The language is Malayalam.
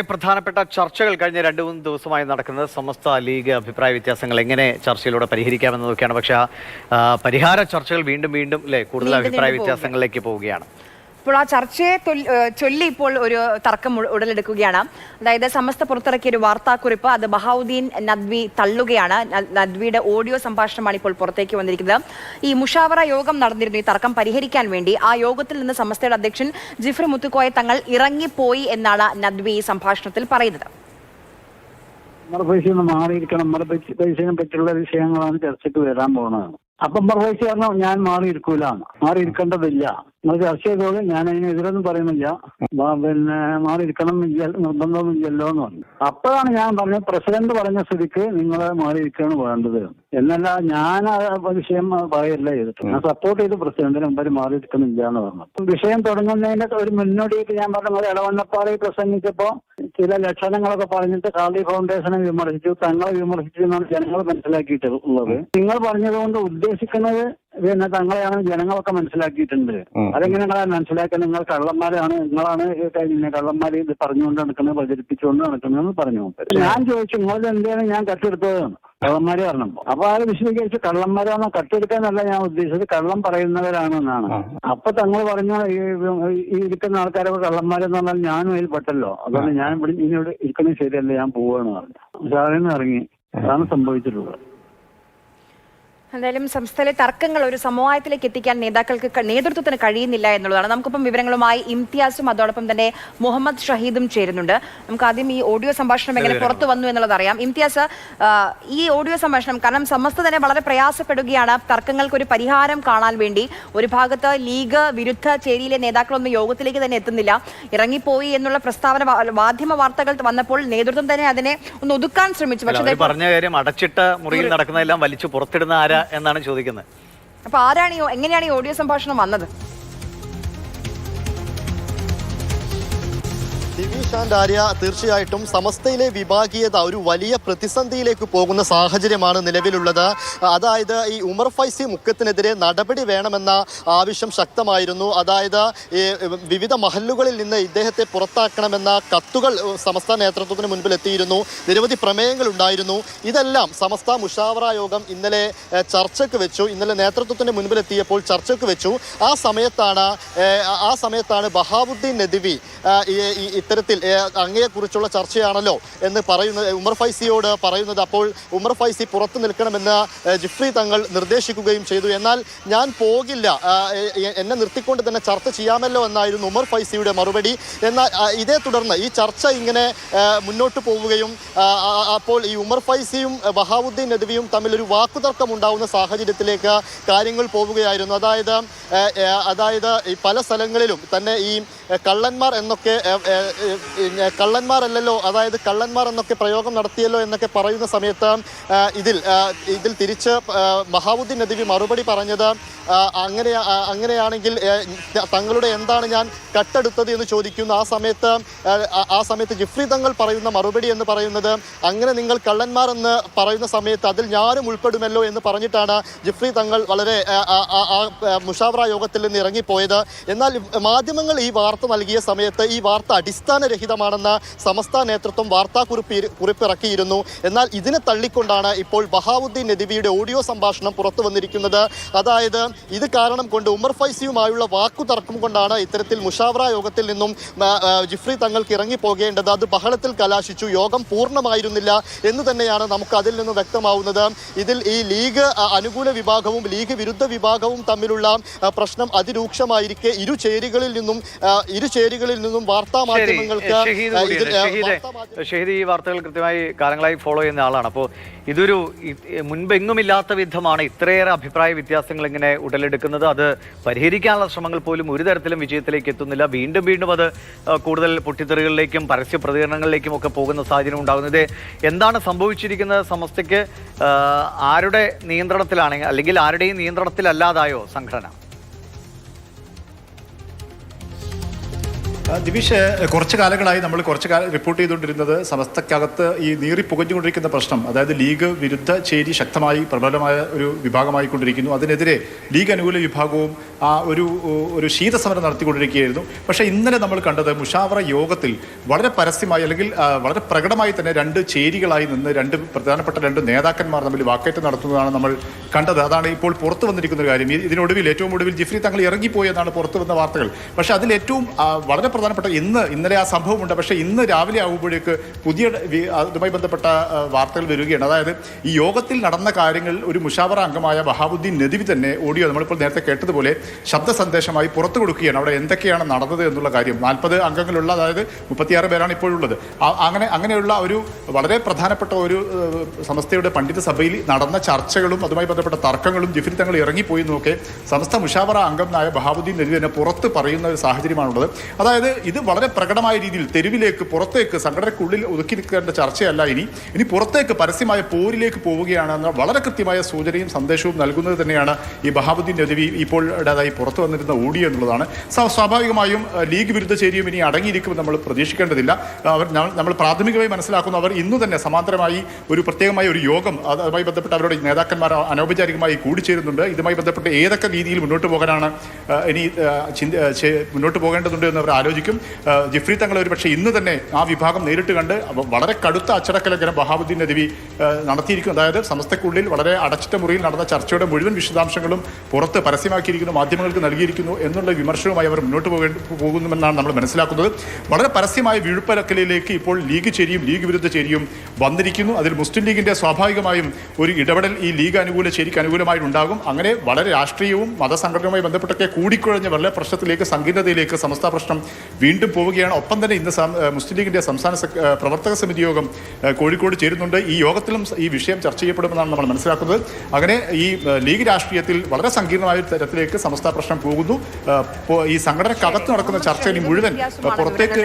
പ്രധാനപ്പെട്ട ചർച്ചകൾ കഴിഞ്ഞ രണ്ട് മൂന്ന് ദിവസമായി നടക്കുന്നത് സമസ്ത ലീഗ് അഭിപ്രായ വ്യത്യാസങ്ങൾ എങ്ങനെ ചർച്ചയിലൂടെ പരിഹരിക്കാമെന്നതൊക്കെയാണ്. പക്ഷേ ആ, പരിഹാര ചർച്ചകൾ വീണ്ടും വീണ്ടും അല്ലേ കൂടുതൽ അഭിപ്രായ വ്യത്യാസങ്ങളിലേക്ക് പോവുകയാണ്. ഇപ്പോൾ ആ ചർച്ചയെ ചൊല്ലി ഇപ്പോൾ ഒരു തർക്കം ഉടലെടുക്കുകയാണ്. അതായത് സമസ്ത പുറത്തിറക്കിയ ഒരു വാർത്താക്കുറിപ്പ് അത് ബഹാവുദ്ദീൻ നദ്വി തള്ളുകയാണ്. നദ്വിയുടെ ഓഡിയോ സംഭാഷണമാണ് ഇപ്പോൾ പുറത്തേക്ക് വന്നിരിക്കുന്നത്. ഈ മുഷാവറ യോഗം നടന്നിരുന്നു ഈ തർക്കം പരിഹരിക്കാൻ വേണ്ടി. ആ യോഗത്തിൽ നിന്ന് സമസ്തയുടെ അധ്യക്ഷൻ ജിഫ്രി മുത്തുക്കോയെ തങ്ങൾ ഇറങ്ങിപ്പോയി എന്നാണ് നദ്വി ഈ സംഭാഷണത്തിൽ പറയുന്നത്. ഒന്ന് മാറിയിരിക്കണം. പൈസയെ പറ്റിയുള്ള വിഷയങ്ങളാണ് ചർച്ചയ്ക്ക് വരാൻ പോകുന്നത്. അപ്പം പറഞ്ഞു ഞാൻ മാറിയിരിക്കൂല. മാറിയിരിക്കേണ്ടതില്ല. നിങ്ങൾ ചർച്ച ചെയ്തോളൂ ഞാൻ അതിന് എതിരൊന്നും പറയുന്നില്ല. പിന്നെ മാറിയിരിക്കണം നിർബന്ധമൊന്നുമില്ലല്ലോ എന്ന് പറഞ്ഞു. അപ്പോഴാണ് ഞാൻ പറഞ്ഞത് പ്രസിഡന്റ് പറഞ്ഞ സ്ഥിതിക്ക് നിങ്ങൾ മാറിയിരിക്കുകയാണ് വേണ്ടത്. എന്നല്ല ഞാൻ വിഷയം പറയല്ല ചെയ്തിട്ട്. ഞാൻ സപ്പോർട്ട് ചെയ്ത് പ്രസിഡന്റിന് മുമ്പിൽ മാറിയിരിക്കുന്നില്ല എന്ന് പറഞ്ഞു. വിഷയം തുടങ്ങുന്നതിന്റെ ഒരു മുന്നോടിയായിട്ട് ഞാൻ പറഞ്ഞ പോലെ ഇടവണ്ണപ്പാറയിൽ പ്രസംഗിച്ചപ്പോ ചില ലക്ഷണങ്ങളൊക്കെ പറഞ്ഞിട്ട് കാളി ഫൗണ്ടേഷനെ വിമർശിച്ചു തങ്ങളെ വിമർശിച്ചു എന്നാണ് ജനങ്ങൾ മനസ്സിലാക്കിയിട്ടുള്ളത്. നിങ്ങൾ പറഞ്ഞതുകൊണ്ട് ഉദ്ദേശിക്കുന്നത് പിന്നെ തങ്ങളെയാണ് ജനങ്ങളൊക്കെ മനസ്സിലാക്കിയിട്ടുണ്ട്. അതെങ്ങനെയാണ് മനസ്സിലാക്കാൻ നിങ്ങൾ കള്ളന്മാരാണ് നിങ്ങളാണ് കഴിഞ്ഞ പിന്നെ കള്ളന്മാര് ഇത് പറഞ്ഞുകൊണ്ട് നടക്കുന്നത് പ്രചരിപ്പിച്ചുകൊണ്ട് നടക്കുന്നതെന്ന് പറഞ്ഞു. ഞാൻ ചോദിച്ചു നിങ്ങൾ എന്തെയാണ് ഞാൻ കട്ടെടുത്തതെന്ന് കള്ളന്മാരെ പറഞ്ഞപ്പോ അപ്പൊ ആര് വിശദീകരിച്ച് കള്ളന്മാരാണോ കട്ടെടുക്കാനല്ല ഞാൻ ഉദ്ദേശിച്ചത് കള്ളം പറയുന്നവരാണെന്നാണ്. അപ്പൊ തങ്ങൾ പറഞ്ഞ ഈ ഈ ഇരിക്കുന്ന ആൾക്കാരൊക്കെ കള്ളന്മാരെന്ന് പറഞ്ഞാൽ ഞാനും അതിൽ പെട്ടല്ലോ. അതുകൊണ്ട് ഞാൻ ഇവിടെ ഇനിയോട് ഇരിക്കുന്നത് ശരിയല്ല ഞാൻ പോവാണ് പറഞ്ഞു. സാറിന്ന് ഇറങ്ങി. അതാണ് സംഭവിച്ചിട്ടുള്ളത്. എന്തായാലും സംസ്ഥാനത്തെ തർക്കങ്ങൾ ഒരു സമവായത്തിലേക്ക് എത്തിക്കാൻ നേതാക്കൾക്ക് നേതൃത്വത്തിന് കഴിയുന്നില്ല എന്നുള്ളതാണ്. നമുക്കിപ്പം വിവരങ്ങളുമായി ഇംതിയാസും അതോടൊപ്പം തന്നെ മുഹമ്മദ് ഷഹീദും ചേരുന്നുണ്ട്. നമുക്ക് ആദ്യം ഈ ഓഡിയോ സംഭാഷണം എങ്ങനെ പുറത്തു വന്നു എന്നുള്ളത് അറിയാം. ഇംതിയാസ് ഈ ഓഡിയോ സംഭാഷണം കാരണം സമസ്ത തന്നെ വളരെ പ്രയാസപ്പെടുകയാണ്. തർക്കങ്ങൾക്ക് ഒരു പരിഹാരം കാണാൻ വേണ്ടി. ഒരു ഭാഗത്ത് ലീഗ് വിരുദ്ധ ചേരിയിലെ നേതാക്കളൊന്നും യോഗത്തിലേക്ക് തന്നെ എത്തുന്നില്ല. ഇറങ്ങിപ്പോയി എന്നുള്ള പ്രസ്താവന മാധ്യമ വാർത്തകൾ വന്നപ്പോൾ നേതൃത്വം തന്നെ അതിനെ ഒന്ന് ഒതുക്കാൻ ശ്രമിച്ചു. പക്ഷേ പറഞ്ഞ കാര്യം അടച്ചിട്ട മുറിയിൽ നടക്കുന്നതെല്ലാം വലിച്ചു പുറത്തിടുന്ന ആരാ? എന്നാണ് ചോദിക്കുന്നത്. അപ്പൊ ആരാണ് എങ്ങനെയാണ് ഈ ഓഡിയോ സംഭാഷണം വന്നത്? ദിവിഷ് ആൻഡ് ആര്യ തീർച്ചയായിട്ടും സമസ്തയിലെ വിഭാഗീയത ഒരു വലിയ പ്രതിസന്ധിയിലേക്ക് പോകുന്ന സാഹചര്യമാണ് നിലവിലുള്ളത്. അതായത് ഈ ഉമർ ഫൈസി മുക്കത്തിനെതിരെ നടപടി വേണമെന്ന ആവശ്യം ശക്തമായിരുന്നു. അതായത് വിവിധ മഹല്ലുകളിൽ നിന്ന് ഇദ്ദേഹത്തെ പുറത്താക്കണമെന്ന കത്തുകൾ സമസ്ത നേതൃത്വത്തിന് മുൻപിൽ എത്തിയിരുന്നു. നിരവധി പ്രമേയങ്ങൾ ഉണ്ടായിരുന്നു. ഇതെല്ലാം സമസ്ത മുഷാവറ യോഗം ഇന്നലെ ചർച്ചയ്ക്ക് വെച്ചു. ഇന്നലെ നേതൃത്വത്തിന് മുൻപിൽ എത്തിയപ്പോൾ ചർച്ചയ്ക്ക് വെച്ചു. ആ സമയത്താണ് ആ- സമയത്താണ് ബഹാബുദ്ദീൻ നദിവി ഇത്തരത്തിൽ അങ്ങയെക്കുറിച്ചുള്ള ചർച്ചയാണല്ലോ എന്ന് പറയുന്നത് ഉമർ ഫൈസിയോട് പറയുന്നത്. അപ്പോൾ ഉമർ ഫൈസി പുറത്തു നിൽക്കണമെന്ന് ജിഫ്രി തങ്ങൾ നിർദ്ദേശിക്കുകയും ചെയ്തു. എന്നാൽ ഞാൻ പോകില്ല എന്നെ നിർത്തിക്കൊണ്ട് തന്നെ ചർച്ച ചെയ്യാമല്ലോ എന്നായിരുന്നു ഉമർ ഫൈസിയുടെ മറുപടി. എന്നാൽ ഇതേ തുടർന്ന് ഈ ചർച്ച ഇങ്ങനെ മുന്നോട്ട് പോവുകയും അപ്പോൾ ഈ ഉമർ ഫൈസിയും വഹാബുദ്ദീൻ നദവിയും തമ്മിൽ ഒരു വാക്കുതർക്കം ഉണ്ടാവുന്ന സാഹചര്യത്തിലേക്ക് കാര്യങ്ങൾ പോവുകയായിരുന്നു. അതായത് അതായത് പല സ്ഥലങ്ങളിലും തന്നെ ഈ കള്ളന്മാർ എന്നൊക്കെ കള്ളന്മാരല്ലല്ലോ അതായത് കള്ളന്മാർ എന്നൊക്കെ പ്രയോഗം നടത്തിയല്ലോ എന്നൊക്കെ പറയുന്ന സമയത്ത് ഇതിൽ ഇതിൽ തിരിച്ച് മഹാബുദ്ദീൻ നദിവി മറുപടി പറഞ്ഞത് അങ്ങനെ അങ്ങനെയാണെങ്കിൽ തങ്ങളുടെ എന്താണ് ഞാൻ കട്ടെടുത്തത് എന്ന് ചോദിക്കുന്നു ആ സമയത്ത് ആ- സമയത്ത് ജിഫ്രി തങ്ങൾ പറയുന്ന മറുപടി എന്ന് പറയുന്നത് അങ്ങനെ നിങ്ങൾ കള്ളന്മാർ എന്ന് പറയുന്ന സമയത്ത് അതിൽ ഞാനും ഉൾപ്പെടുമല്ലോ എന്ന് പറഞ്ഞിട്ടാണ് ജിഫ്രി തങ്ങൾ വളരെ മുഷാവറ യോഗത്തിൽ നിന്ന് ഇറങ്ങിപ്പോയത്. എന്നാൽ മാധ്യമങ്ങൾ ഈ വാർത്ത നൽകിയ സമയത്ത് ഈ വാർത്ത അടിസ്ഥാനരഹിതമാണെന്ന് സമസ്ത നേതൃത്വം വാർത്താക്കുറിപ്പ് കുറിപ്പിറക്കിയിരുന്നു. എന്നാൽ ഇതിനെ തള്ളിക്കൊണ്ടാണ് ഇപ്പോൾ ബഹാവുദ്ദീൻ നദിവിയുടെ ഓഡിയോ സംഭാഷണം പുറത്തു വന്നിരിക്കുന്നത്. അതായത് ഇത് കാരണം കൊണ്ട് ഉമർ ഫൈസിയുമായുള്ള വാക്കുതർക്കം കൊണ്ടാണ് ഇത്തരത്തിൽ മുഷാവറ യോഗത്തിൽ നിന്നും ജിഫ്രി തങ്ങൾക്ക് ഇറങ്ങി പോകേണ്ടത് അത് ബഹളത്തിൽ കലാശിച്ചു. യോഗം പൂർണമായിരുന്നില്ല എന്ന് തന്നെയാണ് നമുക്ക് അതിൽ നിന്ന് വ്യക്തമാവുന്നത്. ഇതിൽ ഈ ലീഗ് അനുകൂല വിഭാഗവും ലീഗ് വിരുദ്ധ വിഭാഗവും തമ്മിലുള്ള പ്രശ്നം അതിരൂക്ഷമായിരിക്കെ. ഇരു ചേരികളിൽ നിന്നും ഇരു ചേരികളിൽ നിന്നും വാർത്താ മാധ്യമങ്ങൾക്ക് ഷഹീദ് ഈ വാർത്തകൾ കൃത്യമായി കാലങ്ങളായി ഫോളോ ചെയ്യുന്ന ആളാണ്. അപ്പോൾ ഇതൊരു മുൻപെങ്ങുമില്ലാത്ത വിധമാണ് ഇത്രയേറെ അഭിപ്രായ വ്യത്യാസങ്ങൾ ഇങ്ങനെ ഉടലെടുക്കുന്നത്. അത് പരിഹരിക്കാനുള്ള ശ്രമങ്ങൾ പോലും ഒരു തരത്തിലും വിജയത്തിലേക്ക് എത്തുന്നില്ല. വീണ്ടും വീണ്ടും അത് കൂടുതൽ പൊട്ടിത്തെറികളിലേക്കും പരസ്യ പ്രതികരണങ്ങളിലേക്കും ഒക്കെ പോകുന്ന സാഹചര്യം ഉണ്ടാകുന്നത്. എന്താണ് സംഭവിച്ചിരിക്കുന്നത് സമസ്തയ്ക്ക്? ആരുടെ നിയന്ത്രണത്തിലാണ്? അല്ലെങ്കിൽ ആരുടെയും നിയന്ത്രണത്തിലല്ലാതായോ സംഘടന? ദിവിഷ് കുറച്ച് കാലങ്ങളായി നമ്മൾ കുറച്ച് കാലം റിപ്പോർട്ട് ചെയ്തുകൊണ്ടിരുന്നത് സമസ്തക്കകത്ത് ഈ നീറി പുകഞ്ഞുകൊണ്ടിരിക്കുന്ന പ്രശ്നം അതായത് ലീഗ് വിരുദ്ധ ചേരി ശക്തമായി പ്രബലമായ ഒരു വിഭാഗമായിക്കൊണ്ടിരിക്കുന്നു. അതിനെതിരെ ലീഗ് അനുകൂല വിഭാഗവും ആ ഒരു ഒരു ശീതസമരം നടത്തിക്കൊണ്ടിരിക്കുകയായിരുന്നു. പക്ഷേ ഇന്നലെ നമ്മൾ കണ്ടത് മുഷാവറ യോഗത്തിൽ വളരെ പരസ്യമായി അല്ലെങ്കിൽ വളരെ പ്രകടമായി തന്നെ രണ്ട് ചേരികളായി നിന്ന് രണ്ട് പ്രധാനപ്പെട്ട രണ്ട് നേതാക്കന്മാർ തമ്മിൽ വാക്കേറ്റം നടത്തുന്നതാണ് നമ്മൾ കണ്ടത്. അതാണ് ഇപ്പോൾ പുറത്തു വന്നിരിക്കുന്ന ഒരു കാര്യം. ഇതിനൊടുവിൽ ഏറ്റവും ഒടുവിൽ ജിഫ്രി തങ്ങൾ ഇറങ്ങിപ്പോയി എന്നാണ് പുറത്തു വന്ന വാർത്തകൾ. പക്ഷേ അതിൽ ഏറ്റവും വളരെ പ്രധാനപ്പെട്ട ഇന്ന് ഇന്നലെ ആ സംഭവമുണ്ട്. പക്ഷേ ഇന്ന് രാവിലെ ആകുമ്പോഴേക്ക് പുതിയ അതുമായി ബന്ധപ്പെട്ട വാർത്തകൾ വരികയാണ്. അതായത് ഈ യോഗത്തിൽ നടന്ന കാര്യങ്ങൾ ഒരു മുഷാവറ അംഗമായ ബഹാബുദ്ദീൻ നദിവി തന്നെ ഓഡിയോ നമ്മളിപ്പോൾ നേരത്തെ കേട്ടതുപോലെ ശബ്ദ സന്ദേശമായി പുറത്തു കൊടുക്കുകയാണ്. അവിടെ എന്തൊക്കെയാണ് നടന്നത് എന്നുള്ള കാര്യം. നാൽപ്പത് അംഗങ്ങളുള്ള അതായത് മുപ്പത്തിയാറ് പേരാണ് ഇപ്പോഴുള്ളത്. അങ്ങനെ അങ്ങനെയുള്ള ഒരു വളരെ പ്രധാനപ്പെട്ട ഒരു സംസ്ഥയുടെ പണ്ഡിത സഭയിൽ നടന്ന ചർച്ചകളും അതുമായി ബന്ധപ്പെട്ട തർക്കങ്ങളും ജിഫിൽ തങ്ങൾ ഇറങ്ങിപ്പോയി എന്നൊക്കെ സംസ്ഥ മുഷാവറ അംഗമായ ബഹാബുദ്ദീൻ നദി തന്നെ പുറത്ത് പറയുന്ന ഒരു സാഹചര്യമാണുള്ളത്. അതായത് ഇത് വളരെ പ്രകടമായ രീതിയിൽ തെരുവിലേക്ക് പുറത്തേക്ക് സംഘടനയ്ക്കുള്ളിൽ ഒതുക്കി നിൽക്കേണ്ട ചർച്ചയല്ല ഇനി. ഇനി പുറത്തേക്ക് പരസ്യമായ പോരിലേക്ക് പോവുകയാണെന്ന വളരെ കൃത്യമായ സൂചനയും സന്ദേശവും നൽകുന്നത് തന്നെയാണ് ഈ ബഹാബുദ്ദീൻ നദവി ഇപ്പോൾ ഇടതായി പുറത്തു വന്നിരുന്ന ഓഡിയോ എന്നുള്ളതാണ്. സ്വാഭാവികമായും ലീഗ് വിരുദ്ധ ചേരിയും ഇനി അടങ്ങിയിരിക്കുമെന്ന് നമ്മൾ പ്രതീക്ഷിക്കേണ്ടതില്ല. അവർ നമ്മൾ പ്രാഥമികമായി മനസ്സിലാക്കുന്നു അവർ ഇന്നു തന്നെ സമാന്തരമായി ഒരു പ്രത്യേകമായ ഒരു യോഗം അതുമായി ബന്ധപ്പെട്ട് അവരുടെ നേതാക്കന്മാർ അനൗപചാരികമായി കൂടിച്ചേരുന്നുണ്ട്. ഇതുമായി ബന്ധപ്പെട്ട് ഏതൊക്കെ രീതിയിൽ മുന്നോട്ട് പോകാനാണ് ഇനി മുന്നോട്ട് പോകേണ്ടതുണ്ട് എന്ന് അവർ ആലോചിക്കും ഏഹ്, ജിഫ്രി തങ്ങൾ ഒരു പക്ഷേ ഇന്ന് തന്നെ ആ വിഭാഗം നേരിട്ട് കണ്ട് വളരെ കടുത്ത അച്ചടക്കലംഘനം ബഹാബുദ്ദീൻ നദവി നടത്തിയിരിക്കും. അതായത് സമസ്തക്കുള്ളിൽ വളരെ അടച്ചിട്ട മുറിയിൽ നടന്ന ചർച്ചയുടെ മുഴുവൻ വിശദാംശങ്ങളും പുറത്ത് പരസ്യമാക്കിയിരിക്കുന്നു മാധ്യമങ്ങൾക്ക് നൽകിയിരിക്കുന്നു എന്നുള്ള വിമർശനവുമായി അവർ മുന്നോട്ട് പോകേണ്ട പോകുന്നുമെന്നാണ് നമ്മൾ മനസ്സിലാക്കുന്നത്. വളരെ പരസ്യമായ വീഴ്പ്പലക്കലിലേക്ക് ഇപ്പോൾ ലീഗ് ചേരിയും ലീഗ് വിരുദ്ധ ചേരിയും വന്നിരിക്കുന്നു. അതിൽ മുസ്ലിം ലീഗിന്റെ സ്വാഭാവികമായും ഒരു ഇടപെടൽ ഈ ലീഗ് അനുകൂല ചേരിക്ക് അനുകൂലമായിട്ടുണ്ടാകും. അങ്ങനെ വളരെ രാഷ്ട്രീയവും മതസംഘടനയുമായി ബന്ധപ്പെട്ടൊക്കെ കൂടിക്കുഴഞ്ഞ വളരെ പ്രശ്നത്തിലേക്ക് സങ്കീർണതയിലേക്ക് സമസ്ത പ്രശ്നം വീണ്ടും പോവുകയാണ്. ഒപ്പം തന്നെ ഇന്ന് മുസ്ലിം ലീഗിന്റെ സംസ്ഥാന പ്രവർത്തക സമിതി യോഗം കോഴിക്കോട് ചേരുന്നുണ്ട്. ഈ യോഗത്തിലും ഈ വിഷയം ചർച്ച ചെയ്യപ്പെടുമെന്നാണ് നമ്മൾ മനസ്സിലാക്കുന്നത്. അങ്ങനെ ഈ ലീഗ് രാഷ്ട്രീയത്തിൽ വളരെ സങ്കീർണമായ തരത്തിലേക്ക് സമസ്ത പ്രശ്നം പോകുന്നു. ഈ സംഘടനക്കകത്ത് നടക്കുന്ന ചർച്ചയിൽ മുഴുവൻ പുറത്തേക്ക്